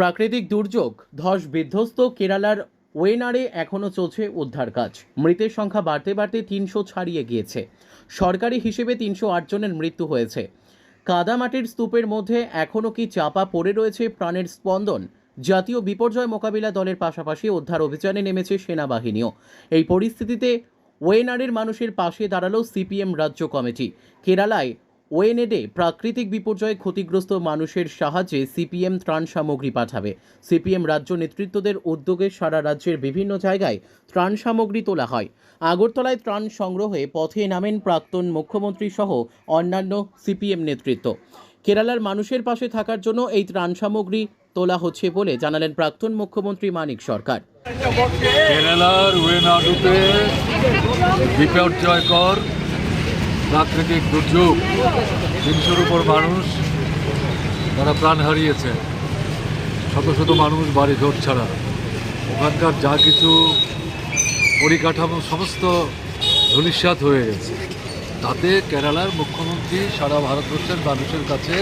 প্রাকৃতিক দুর্যোগ, ধস বিধ্বস্ত কেরালার ওয়েনারে এখনও চলছে উদ্ধার কাজ। মৃতের সংখ্যা বাড়তে বাড়তে তিনশো ছাড়িয়ে গিয়েছে। সরকারি হিসেবে তিনশো জনের মৃত্যু হয়েছে। কাদামাটির স্তূপের মধ্যে এখনও কি চাপা পড়ে রয়েছে প্রাণের স্পন্দন? জাতীয় বিপর্যয় মোকাবিলা দলের পাশাপাশি উদ্ধার অভিযানে নেমেছে সেনাবাহিনীও। এই পরিস্থিতিতে ওয়েনারের মানুষের পাশে দাঁড়াল সিপিএম রাজ্য কমিটি। কেরালায় ওয়েনেডে প্রাকৃতিক বিপর্যয়ে ক্ষতিগ্রস্ত মানুষের সাহায্যে সিপিএম ত্রাণ সামগ্রী পাঠাবে। সিপিএম রাজ্য নেতৃত্বদের উদ্যোগে সারা রাজ্যের বিভিন্ন জায়গায় ত্রাণ সামগ্রী তোলা হয়। আগরতলায় ত্রাণ সংগ্রহে পথে নামেন প্রাক্তন মুখ্যমন্ত্রী সহ অন্যান্য সিপিএম নেতৃত্ব। কেরালার মানুষের পাশে থাকার জন্য এই ত্রাণ সামগ্রী তোলা হচ্ছে বলে জানালেন প্রাক্তন মুখ্যমন্ত্রী মানিক সরকার। কেরালার ওয়েনাডুতে বিপর্যয়কর প্রাকৃতিক দুর্যোগ তিনশোর উপর মানুষ, তারা প্রাণ হারিয়েছে। শত শত মানুষ বাড়ি ঘর ছাড়া। ওখানকার যা কিছু পরিকাঠামো, সমস্ত ধূলিসাৎ হয়ে গেছে। তাতে কেরালার মুখ্যমন্ত্রী সারা ভারতবর্ষের মানুষের কাছে,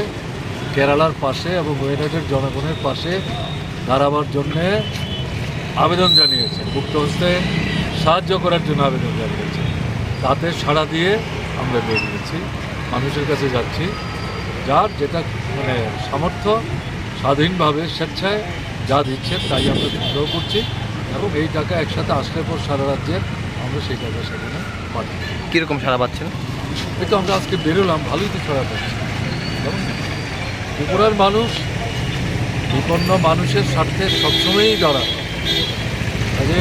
কেরালার পাশে এবং ওয়েনাডের জনগণের পাশে দাঁড়াবার জন্যে আবেদন জানিয়েছে। মুক্ত হস্তে সাহায্য করার জন্য আবেদন জানিয়েছে। তাতে সাড়া দিয়ে আমরা বেরিয়েছি মানুষের কাছে যাচ্ছি। যার যেটা মানে সামর্থ্য স্বাধীনভাবে স্বেচ্ছায় যা দিচ্ছেন তাই আমরা সংগ্রহ করছি এবং এই টাকা একসাথে আসলে পর সারা রাজ্যের আমরা সেই টাকা সেখানে পাঠাই কীরকম সারা পাচ্ছেন? এই তো আমরা আজকে বেরোলাম ভালোই তো ছড়া পাচ্ছি। এবং ত্রিপুরার মানুষ বিপন্ন মানুষের স্বার্থে সবসময়ই দাঁড়ায়। কাজে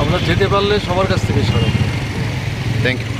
আমরা যেতে পারলে সবার কাছ থেকে সরাব thank you